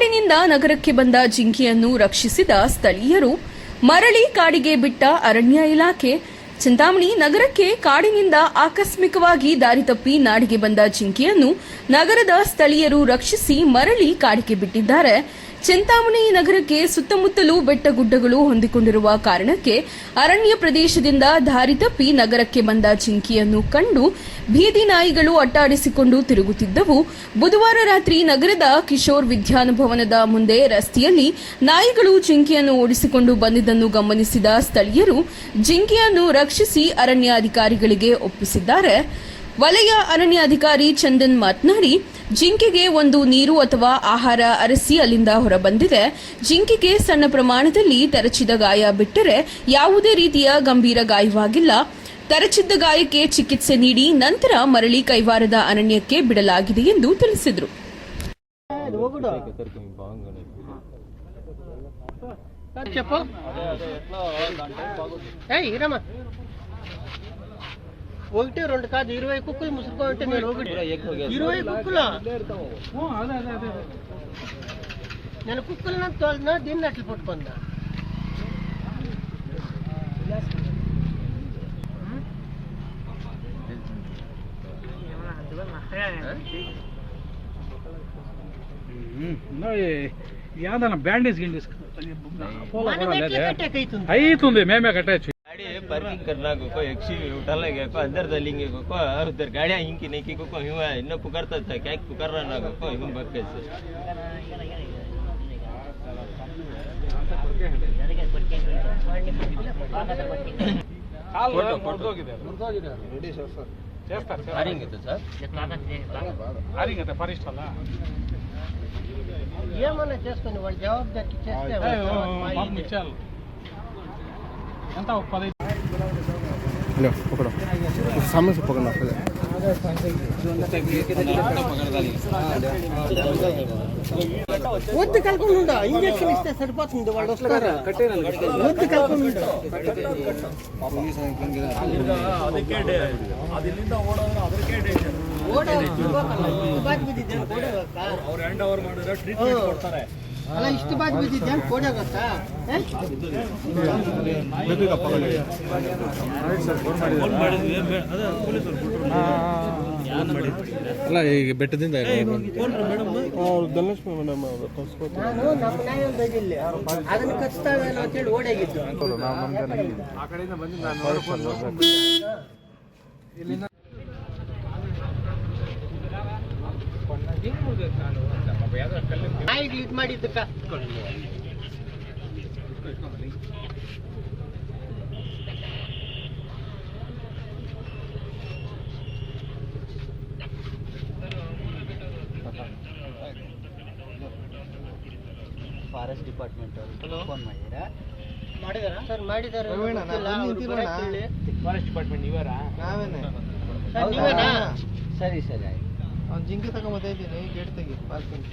ಕಾಡಿನಿಂದ ನಗರಕ್ಕೆ ಬಂದ ಜಿಂಕೆಯನ್ನು ರಕ್ಷಿಸಿದ ಸ್ಥಳೀಯರು ಮರಳಿ ಕಾಡಿಗೆ ಬಿಟ್ಟ ಅರಣ್ಯ ಇಲಾಖೆ ಚಿಂತಾಮಣಿ ನಗರಕ್ಕೆ ಕಾಡಿನಿಂದ ಆಕಸ್ಮಿಕವಾಗಿ ದಾರಿ ತಪ್ಪಿ ನಾಡಿಗೆ ಬಂದ ಜಿಂಕೆಯನ್ನು ನಗರದ ಸ್ಥಳೀಯರು ರಕ್ಷಿಸಿ ಮರಳಿ ಕಾಡಿಗೆ ಬಿಟ್ಟಿದ್ದಾರೆ. ಚಿಂತಾಮಣಿ ನಗರಕ್ಕೆ ಸುತ್ತಮುತ್ತಲೂ ಬೆಟ್ಟಗುಡ್ಡಗಳು ಹೊಂದಿಕೊಂಡಿರುವ ಕಾರಣಕ್ಕೆ ಅರಣ್ಯ ಪ್ರದೇಶದಿಂದ ದಾರಿ ತಪ್ಪಿ ನಗರಕ್ಕೆ ಬಂದ ಜಿಂಕೆಯನ್ನು ಕಂಡು ಬೀದಿ ನಾಯಿಗಳು ಅಟ್ಟಾಡಿಸಿಕೊಂಡು ತಿರುಗುತ್ತಿದ್ದವು. ಬುಧವಾರ ರಾತ್ರಿ ನಗರದ ಕಿಶೋರ್ ವಿದ್ಯಾನುಭವನದ ಮುಂದೆ ರಸ್ತೆಯಲ್ಲಿ ನಾಯಿಗಳು ಜಿಂಕೆಯನ್ನು ಓಡಿಸಿಕೊಂಡು ಬಂದಿದ್ದನ್ನು ಗಮನಿಸಿದ ಸ್ಥಳೀಯರು ಜಿಂಕೆಯನ್ನು ರಕ್ಷಿಸಿ ಅರಣ್ಯಾಧಿಕಾರಿಗಳಿಗೆ ಒಪ್ಪಿಸಿದ್ದಾರೆ ವಲಯ ಅರಣ್ಯಾಧಿಕಾರಿ ಚಂದನ್ ಮಾತನಾಡಿ ಜಿಂಕೆಗೆ ಒಂದು ನೀರು ಅಥವಾ ಆಹಾರ ಅರಸಿ ಅಲ್ಲಿಂದ ಹೊರಬಂದಿದೆ ಜಿಂಕೆಗೆ ಸಣ್ಣ ಪ್ರಮಾಣದಲ್ಲಿ ತರಚಿದ ಗಾಯ ಬಿಟ್ಟರೆ ಯಾವುದೇ ರೀತಿಯ ಗಂಭೀರ ಗಾಯವಾಗಿಲ್ಲ ತರಚಿದ್ದ ಗಾಯಕ್ಕೆ ಚಿಕಿತ್ಸೆ ನೀಡಿ ನಂತರ ಮರಳಿ ಕೈವಾರದ ಅರಣ್ಯಕ್ಕೆ ಬಿಡಲಾಗಿದೆ ಎಂದು ತಿಳಿಸಿದರು చెప్పు ఏయ్ ఇరమ్మ ఒకటి రెండు కాదు ఇరవై కుక్కలు ముసురుకోమంటే నేను ఒకటి ఇరవై కుక్కలు నేను కుక్కలను తోలినా దీన్ని అట్లా పట్టుకుందా యాదన్న బ్యాండేజ్ గిండేజ్ మనం ఎట్లా కట్టేకైతుంది पार्किंग करना को एक्सी उठा लगे को अंदर डालेंगे को को और उधर गाड़ियाँ हिंग की नहीं की को को यूँ है इन्ना पुकारता था क्या पुकार रहा ना को को हिंग भाग के जवाबदारी మా పాపం ఇది. ఇచ్చారు ఎంత ఒక పదహైదు సమస్య పక్కన వద్దు కలకుండా ఉండు ఇంజక్షన్ ఇస్తే సరిపోతుంది వాళ్ళు వస్తారు వద్దు కలకుండా ఉండు ಓಡೋದು, ಇವಾಗಲ್ಲ, ಇಷ್ಟು ಬಾದ್ ಬಿದ್ದಿದ್ದೆ ಅಂತ ಓಡೋಗಕ್ಕ? ಹ್ಮ್. ಅಲ್ಲ ಇಷ್ಟು ಬಾದ್ ಬಿದ್ದಿದ್ದೆ ಅಂತ ಓಡೋಗತ್ತಾ? ಏ? ಅಲ್ಲ ಈಗ ಬೆಟ್ಟದಿಂದ ಧನಲಕ್ಷ್ಮಿ ಮೇಡಮ್ ನಾನು ನಮ್ಮ ಇಲ್ಲಿ ಅದನ್ನ ಕಚ್ತಾವೇನೋ ಅಂತೇಳಿ ಓಡಾಗಿದ್ದು ನಾಯಿಗೆ ಇದು ಮಾಡಿದ್ದಕ್ಕ ಫಾರೆಸ್ಟ್ ಡಿಪಾರ್ಟ್ಮೆಂಟ್ ಅವರು ಫೋನ್ ಮಾಡಿದ್ದೀರಾ ಮಾಡಿದಾರ? ಸರ್. ಫಾರೆಸ್ಟ್ ಡಿಪಾರ್ಟ್ಮೆಂಟ್ ಇವರಾ ನಾವೇನೆ. ಸರ್, ನೀವೇನಾ? ಸರಿ ಸರಿ ಆಯ್ತು. ಅವ್ನು ಜಿಂಕೆ ತಗೊಂಬತ್ತಾ ಇದ್ದೀನಿ. ಗೇಟ್ ತೆಗಿ ಪಾರ್ಕಿಂಗ್.